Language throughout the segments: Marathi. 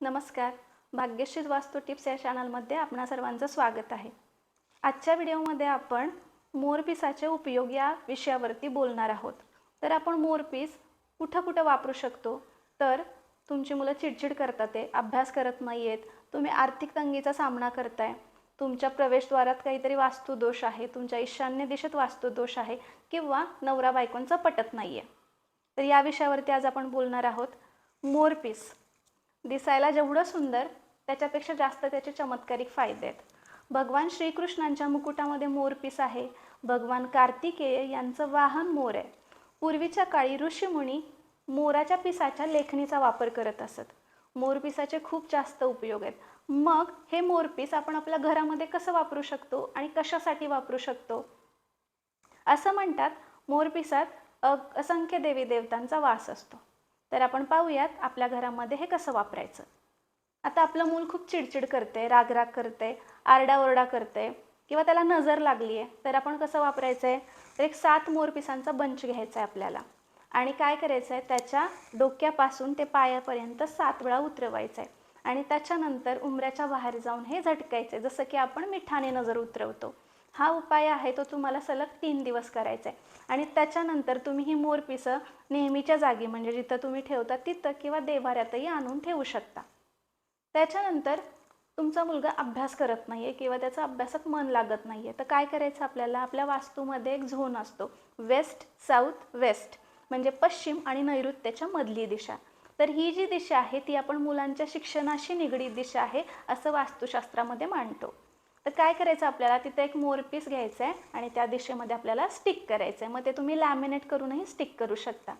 नमस्कार. भाग्यश्री वास्तू टिप्स या चॅनलमध्ये आपणा सर्वांचं स्वागत आहे. आजच्या व्हिडिओमध्ये आपण मोरपिसाचे उपयोग या विषयावरती बोलणार आहोत. तर आपण मोरपीस कुठं कुठं वापरू शकतो? तर तुमची मुलं चिडचिड करतात आहे अभ्यास करत नाही आहेत तुम्ही आर्थिक तंगीचा सामना करताय तुमच्या प्रवेशद्वारात काहीतरी वास्तुदोष आहे तुमच्या ईशान्य दिशेत वास्तुदोष आहे किंवा नवरा बायकोंचं पटत नाही आहे तर या विषयावरती आज आपण बोलणार आहोत मोरपीस दिसायला जेवढं सुंदर त्याच्यापेक्षा जास्त त्याचे चमत्कारिक फायदे आहेत. भगवान श्रीकृष्णांच्या मुकुटामध्ये मोरपीस आहे. भगवान कार्तिकेय यांचं वाहन मोर आहे. पूर्वीच्या काळी ऋषीमुनी मोराच्या पिसाच्या लेखणीचा वापर करत असत. मोरपिसाचे खूप जास्त उपयोग आहेत. मग हे मोरपीस आपण आपल्या घरामध्ये कसं वापरू शकतो आणि कशासाठी वापरू शकतो? असं म्हणतात मोरपिसात असंख्य देवी देवतांचा वास असतो. तर आपण पाहूयात आपल्या घरामध्ये हे कसं वापरायचं. आता आपलं मूल खूप चिडचिड करते रागराग करते आरडाओरडा करते किंवा त्याला नजर लागली आहे तर आपण कसं वापरायचं आहे तर एक सात मोरपिसांचा बंच घ्यायचा आहे आपल्याला. आणि काय करायचं आहे त्याच्या डोक्यापासून ते पायापर्यंत सात वेळा उतरवायचं आहे आणि त्याच्यानंतर उमऱ्याच्या बाहेर जाऊन हे झटकायचं आहे जसं की आपण मिठाने नजर उतरवतो. हा उपाय आहे तो तुम्हाला सलग तीन दिवस करायचा आहे. आणि त्याच्यानंतर तुम्ही ही मोरपिसं नेहमीच्या जागी म्हणजे जिथं तुम्ही ठेवता तिथं किंवा देवाऱ्यातही आणून ठेवू शकता. त्याच्यानंतर तुमचा मुलगा अभ्यास करत नाही आहे किंवा त्याचा अभ्यासात मन लागत नाही आहे तर काय करायचं आपल्याला? आपल्या वास्तूमध्ये एक झोन असतो वेस्ट साऊथ वेस्ट म्हणजे पश्चिम आणि नैऋत्याच्या मधली दिशा. तर ही जी दिशा आहे ती आपण मुलांच्या शिक्षणाशी निगडीत दिशा आहे असं वास्तुशास्त्रामध्ये मांडतो. तर काय करायचं आपल्याला? तिथं एक मोरपीस घ्यायचं आहे आणि त्या दिशेमध्ये आपल्याला स्टिक करायचं आहे. मग ते तुम्ही लॅमिनेट करूनही स्टिक करू शकता.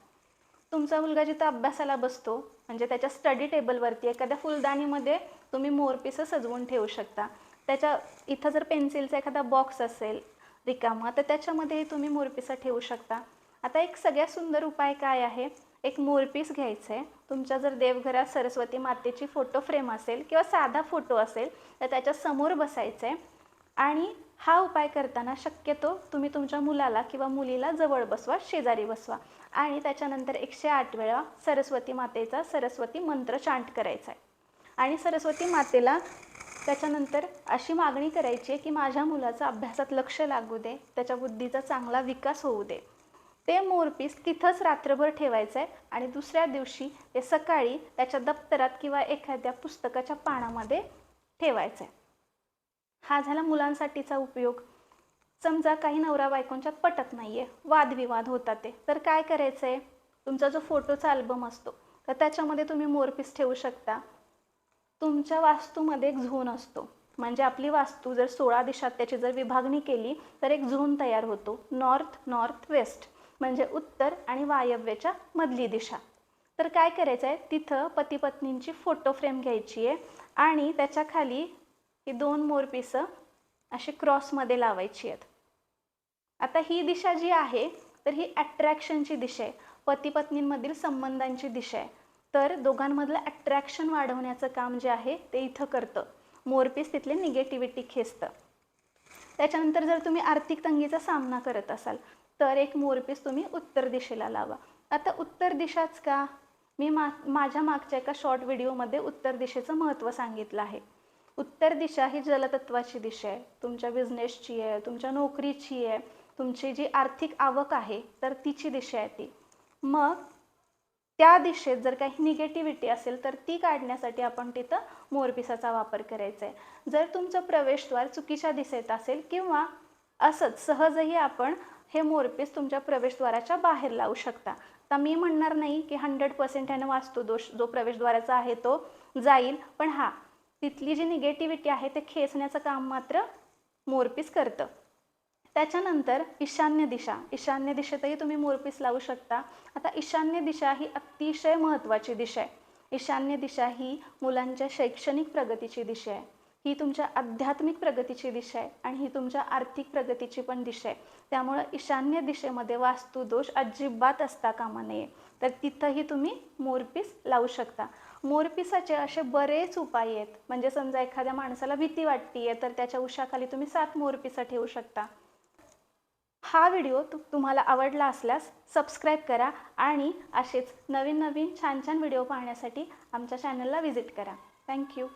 तुमचा मुलगा जिथं अभ्यासाला बसतो म्हणजे त्याच्या स्टडी टेबलवरती एखाद्या फुलदाणीमध्ये तुम्ही मोरपीसं सजवून ठेवू शकता. त्याच्या इथं जर पेन्सिलचा एखादा बॉक्स असेल रिकामा तर त्याच्यामध्येही तुम्ही मोरपिसं ठेवू शकता. आता एक सगळ्यात सुंदर उपाय काय आहे? एक मोरपीस घ्यायचं आहे. तुमच्या जर देवघरात सरस्वती मातेची फोटो फ्रेम असेल किंवा साधा फोटो असेल तर त्याच्यासमोर बसायचं आहे. आणि हा उपाय करताना शक्यतो तुम्ही तुमच्या मुलाला किंवा मुलीला जवळ बसवा शेजारी बसवा. आणि त्याच्यानंतर एकशे आठ वेळा सरस्वती मातेचा सरस्वती मंत्र चांट करायचा आहे. आणि सरस्वती मातेला त्याच्यानंतर अशी मागणी करायची आहे की माझ्या मुलाचं अभ्यासात लक्ष लागू दे त्याच्या बुद्धीचा चांगला विकास होऊ दे. ते मोरपीस तिथंच रात्रभर ठेवायचं आहे आणि दुसऱ्या दिवशी ते सकाळी त्याच्या दप्तरात किंवा एखाद्या पुस्तकाच्या पानामध्ये ठेवायचं आहे हा झाला मुलांसाठीचा उपयोग. समजा काही नवरा बायकोंच्यात पटत नाही आहे वादविवाद होतात ते. तर काय करायचं आहे तुमचा जो फोटोचा अल्बम असतो तर त्याच्यामध्ये तुम्ही मोरपीस ठेवू शकता. तुमच्या वास्तूमध्ये एक झोन असतो. म्हणजे आपली वास्तू जर सोळा दिशात त्याची जर विभागणी केली तर एक झोन तयार होतो. North north west. म्हणजे उत्तर आणि वायव्येच्या मधली दिशा. तर काय करायचं आहे तिथं पती पत्नींची फोटो फ्रेम घ्यायची आहे आणि त्याच्याखाली ही दोन मोरपिसं अशी क्रॉसमध्ये लावायची आहेत. आता ही दिशा जी आहे तर ही अट्रॅक्शनची दिशा आहे. पती पत्नींमधील संबंधांची दिशा आहे. तर दोघांमधलं अट्रॅक्शन वाढवण्याचं काम जे आहे ते इथं करतं. मोरपीस तिथले निगेटिव्हिटी खेचतं. त्याच्यानंतर जर तुम्ही आर्थिक तंगीचा सामना करत असाल तर एक मोरपीस तुम्ही उत्तर दिशेला लावा. आता उत्तर दिशाच का? मी मा माझ्या मागच्या एका शॉर्ट व्हिडिओमध्ये उत्तर दिशेचं महत्त्व सांगितलं आहे. उत्तर दिशा ही जलतत्वाची दिशा आहे. तुमच्या बिझनेसची आहे तुमच्या नोकरीची आहे तुमची जी आर्थिक आवक आहे तर तिची दिशा आहे ती. मग त्या दिशेत जर काही निगेटिव्हिटी असेल तर ती काढण्यासाठी आपण तिथं मोरपिसाचा वापर करायचा आहे. जर तुमचं प्रवेशद्वार चुकीच्या दिशेत असेल किंवा असंच सहजही आपण हे मोरपीस तुमच्या प्रवेशद्वाराच्या बाहेर लावू शकता. तर मी म्हणणार नाही की हंड्रेड पर्सेंट ह्यानं वास्तुदोष जो प्रवेशद्वाराचा आहे तो जाईल पण हा तिथली जी निगेटिव्हिटी आहे ते खेचण्याचं काम मात्र मोरपीस करतं. त्याच्यानंतर ईशान्य दिशा. ईशान्य दिशेतही तुम्ही मोरपीस लावू शकता. आता ईशान्य दिशा ही अतिशय महत्त्वाची दिशा आहे. ईशान्य दिशा ही मुलांच्या शैक्षणिक प्रगतीची दिशा आहे. ही तुमच्या आध्यात्मिक प्रगतीची दिशा आहे आणि ही तुमच्या आर्थिक प्रगतीची पण दिशा आहे. त्यामुळं ईशान्य दिशेमध्ये वास्तुदोष अजिबात असता कामा नये. तर तिथंही तुम्ही मोरपीस लावू शकता. मोरपिसाचे असे बरेच उपाय आहेत. म्हणजे समजा एखाद्या माणसाला भीती वाटतीये तर त्याच्या उशाखाली तुम्ही सात मोरपिसा ठेवू शकता. हा व्हिडिओ तु तुम्हाला आवडला असल्यास सबस्क्राईब करा आणि असेच नवीन नवीन छान छान व्हिडिओ पाहण्यासाठी आमच्या चॅनलला व्हिजिट करा. थँक्यू